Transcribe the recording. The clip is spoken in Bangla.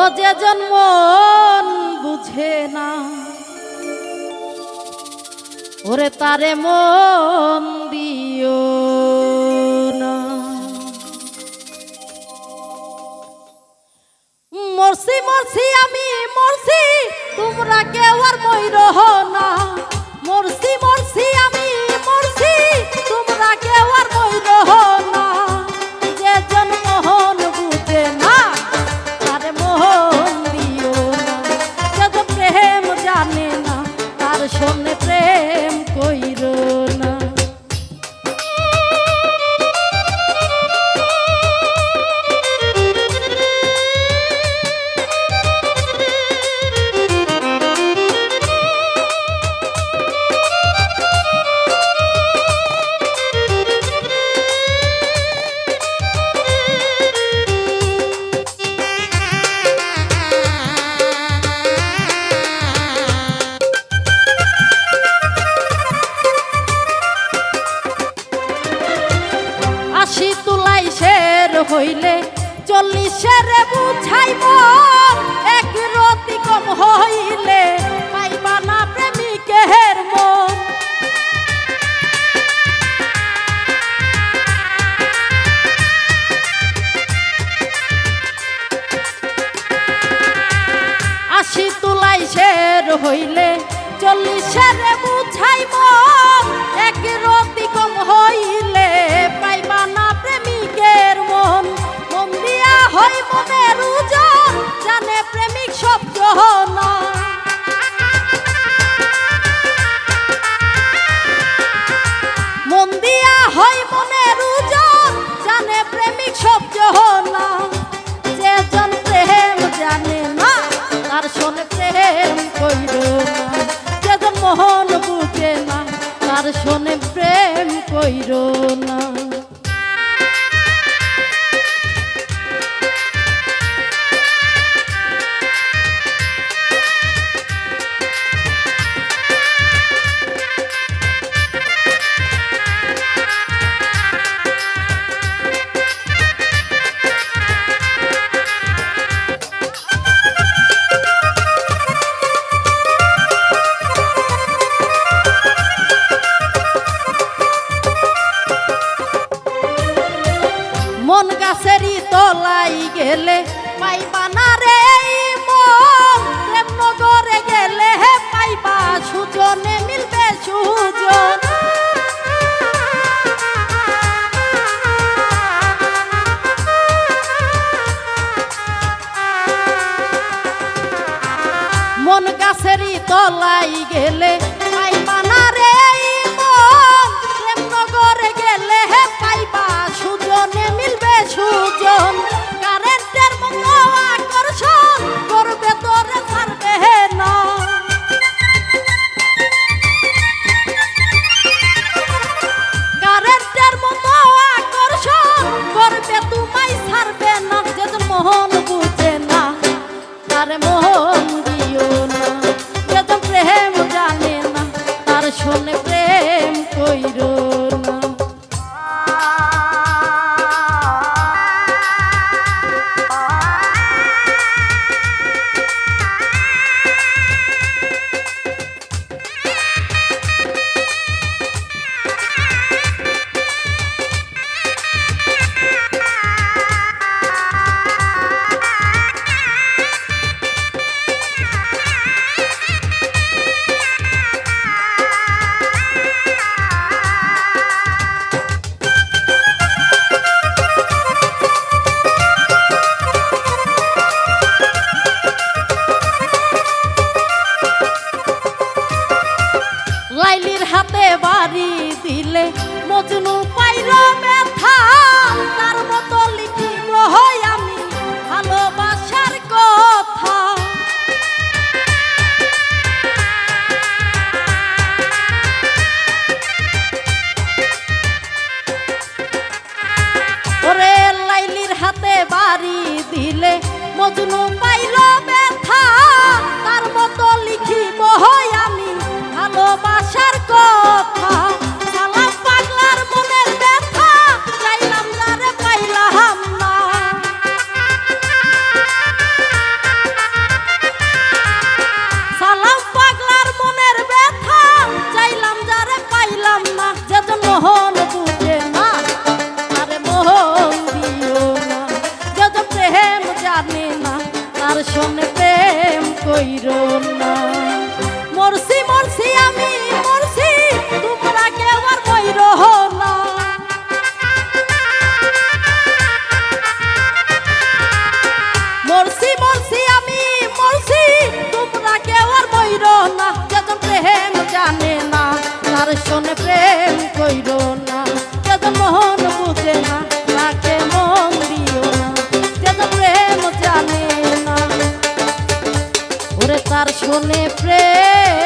ও যে জন্ম বুঝে না। ওরে তারে মন দিও না। মরছি মরছি, আমি মরছি, তোমরা কেউ আর ময়ূর না। মরছি মরছি, আমি তার আশি তুলাই শের হইলে চল্লিশের বুঝাইব, এক রতি কম হইলে পাইবা না প্রেমিকের মন। আশি তুলাই শের হইলে চল্লিশের বুঝাইব, এক রতি কম তার শোনে তলাই গেলে, পাইবা না রে এই মন? প্রেম নগরে গেলে পাইবা সুজনে, মিলবে সুজন। মন গাছেরই তলাই গেলে, পাইবা না রে সুজনে কারেন্টের মতো আকর্ষণ করবে তোরে ছাড়বে না। কারেন্টের আকর্ষণ করবে, তোমায় ছাড়বে না মোহন বুঝে না। মোহন মজনু পাইল ব্যথা। কইরো তার শোনে প্রেম